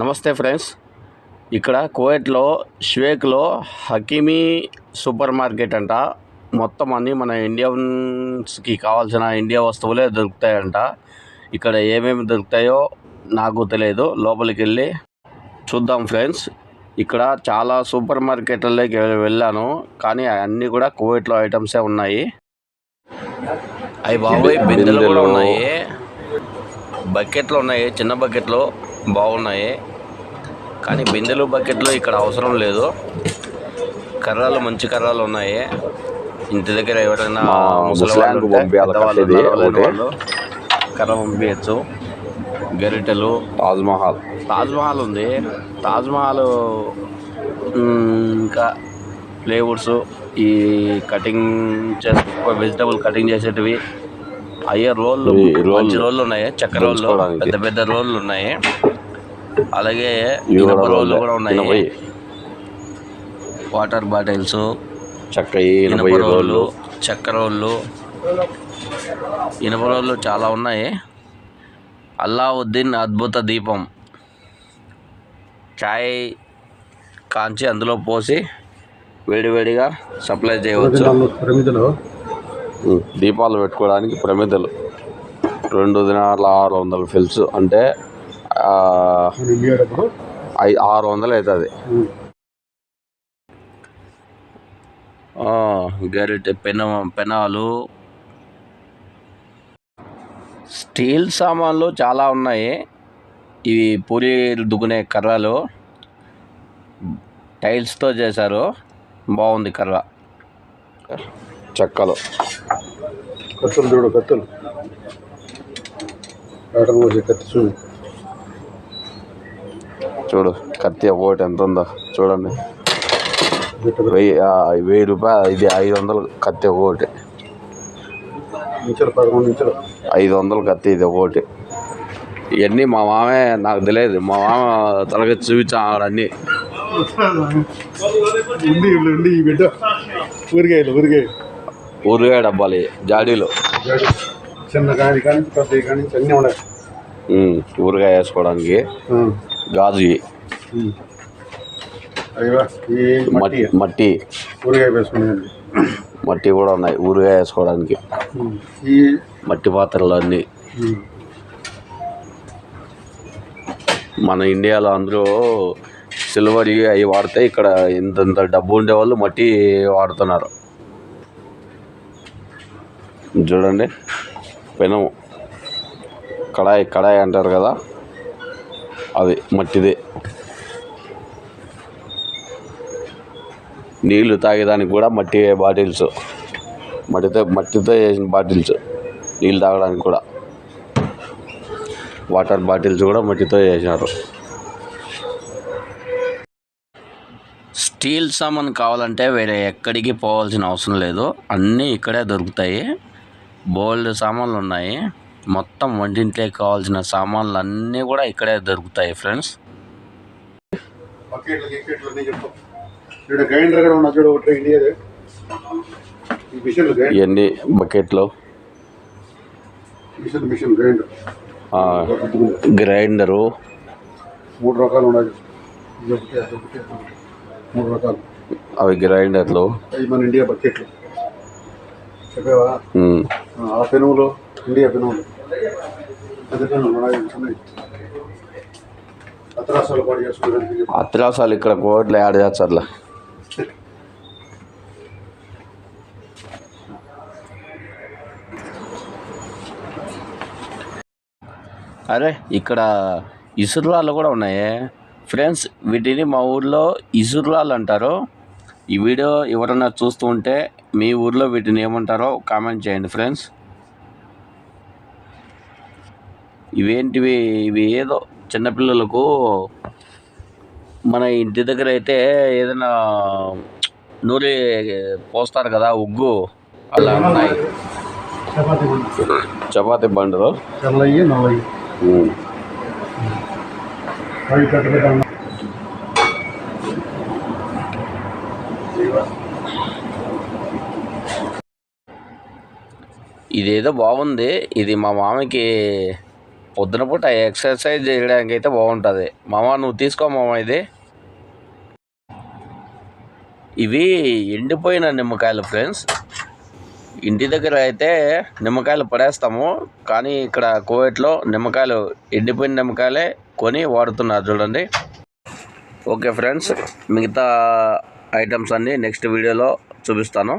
నమస్తే ఫ్రెండ్స్. ఇక్కడ కువైట్లో షేక్లో హకీమీ సూపర్ మార్కెట్ అంట. మొత్తం అన్నీ మన ఇండియన్స్కి కావాల్సిన ఇండియా వస్తువులే దొరుకుతాయంట. ఇక్కడ ఏమేమి దొరుకుతాయో నాకు తెలియదు. లోపలికి వెళ్ళి చూద్దాం ఫ్రెండ్స్. ఇక్కడ చాలా సూపర్ మార్కెట్లలోకి వెళ్ళాను. కానీ అన్నీ కూడా కువైట్లో ఐటమ్సే ఉన్నాయి. అవి బాబోయ్ బిందెలు కూడా ఉన్నాయి. బకెట్లు ఉన్నాయి చిన్న బకెట్లు. బాగున్నాయి. కానీ బిందెలు బకెట్లు ఇక్కడ అవసరం లేదు. కర్రలు మంచి కర్రలు ఉన్నాయి. ఇంటి దగ్గర ఎవరైనా మా ముసలి వాళ్ళు ముసలాంకు ఉంటే, పంపియాలి పెద్దవాళ్ళు కట్టేది ఉన్నారు, లేని ఒకటి. వాళ్ళు కర్ర పంపించచ్చు గరిటెలు. తాజ్ మహల్. తాజ్మహల్ ఉంది. తాజ్మహల్ ఇంకా ప్లేవుడ్స్ ఈ కటింగ్ చేసే వెజిటబుల్ కటింగ్ చేసేటివి. అయ్యే రోళ్ళు మంచి రోళ్ళు ఉన్నాయి చెక్క రోళ్ళు. పెద్ద పెద్ద రోళ్ళు ఉన్నాయి. అలాగే ఇనుప రోళ్ళు రోళ్ళే. కూడా ఉన్నాయి. వాటర్ బాటిల్స్ చక్క ఇనుప రోళ్ళు చెక్క రోళ్ళు. ఇనుప రోళ్ళు చాలా ఉన్నాయి. అల్లావుద్దీన్ అద్భుత దీపం. చాయ్ కాంచి అందులో పోసి వేడివేడిగా సప్లై చేయవచ్చు. ప్రమిదలో. దీపాలు పెట్టుకోవడానికి ప్రమిదలు. రెండు దినాల ఆరు వందల ఫిల్స్. అంటే ఆరు వందలు అవుతుంది గరిటె పెన పెనాలు. స్టీల్ సామాన్లు చాలా ఉన్నాయి. ఇవి పూరి దుకునే కర్రలు. టైల్స్తో చేశారు. బాగుంది కర్ర. చెక్కలు. కత్తులు చూడు కత్తులు. కత్తి చూడు. చూడు కత్తి ఒకటి ఎంత ఉందో చూడండి. వెయ్యి వెయ్యి రూపాయలు ఇది ఐదు వందలు కత్తి ఒకటి ఐదు వందలు కత్తి ఇది ఒకటి ఇవన్నీ మా మామే నాకు తెలియదు. మా మామ తలకి చూపించాడు అన్నీ ఊరికాయలు డబ్బాలు ఇవి, జాడీలు. చిన్న కాడి కానీ పెద్ద కానీ అన్నీ ఉన్నాయి. ఊరగాయ వేసుకోవడానికి. గాజు మట్టి. మట్టి. కూడా ఉన్నాయి ఊరగాయ వేసుకోవడానికి. మట్టి పాత్రలు అన్నీ. మన ఇండియాలో అందరూ సిల్వర్ ఇవి అవి వాడితే ఇక్కడ ఇంతంత డబ్బు ఉండేవాళ్ళు మట్టి వాడుతున్నారు. చూడండి పెనము కడాయి కడాయి అంటారు కదా. అది మట్టిదే. నీళ్ళు తాగేదానికి కూడా మట్టి బాటిల్స్. మట్టితో మట్టితో చేసిన బాటిల్స్. నీళ్ళు తాగడానికి కూడా. వాటర్ బాటిల్స్ కూడా మట్టితో చేసినారు. స్టీల్ సామాన్ కావాలంటే వేరే ఎక్కడికి పోవాల్సిన అవసరం లేదు. అన్నీ ఇక్కడే దొరుకుతాయి. బోల్డ్ సామాన్లు ఉన్నాయి. మొత్తం వంటింట్లోకి కావాల్సిన సామాన్లు అన్నీ కూడా ఇక్కడే దొరుకుతాయి ఫ్రెండ్స్ ఇవన్నీ బకెట్లు గ్రైండర్ మూడు రకాలు ఉన్నాయి. మూడు రకాలు. అవి గ్రైండర్లు అవి మన ఇండియా బకెట్లు చెప్పావా? ఆ పెనుములు ఇండియా పెనుములు అత్రాసాలు ఇక్కడ కోట్లు యాడ్ చేస్తారులే. అరే ఇక్కడ ఇసురాళ్ళు కూడా ఉన్నాయి. ఫ్రెండ్స్ వీటిని మా ఊర్లో ఇసురాళ్ళు అంటారు. ఈ వీడియో ఎవరైనా చూస్తూ ఉంటే మీ ఊర్లో వీటిని ఏమంటారో కామెంట్ చేయండి ఫ్రెండ్స్. ఇవేంటివి? ఇవి ఏదో చిన్నపిల్లలకు మన ఇంటి దగ్గర అయితే ఏదైనా నూరి పోస్తారు కదా ఉగ్గు. అలా ఉన్నాయి. చపాతీ బండలు? ఇదేదో బాగుంది. ఇది మా మామకి పొద్దున పూట ఎక్సర్సైజ్ చేయడానికి అయితే బాగుంటుంది. మామ నువ్వు తీసుకో మామ ఇది. ఇవి ఎండిపోయిన నిమ్మకాయలు ఫ్రెండ్స్. ఇంటి దగ్గర అయితే నిమ్మకాయలు పడేస్తాము. కానీ ఇక్కడ కోవిట్లో నిమ్మకాయలు ఎండిపోయిన నిమ్మకాయలే కొని వాడుతున్నారు చూడండి. ఓకే ఫ్రెండ్స్ మిగతా ఐటమ్స్ అన్నీ నెక్స్ట్ వీడియోలో చూపిస్తాను.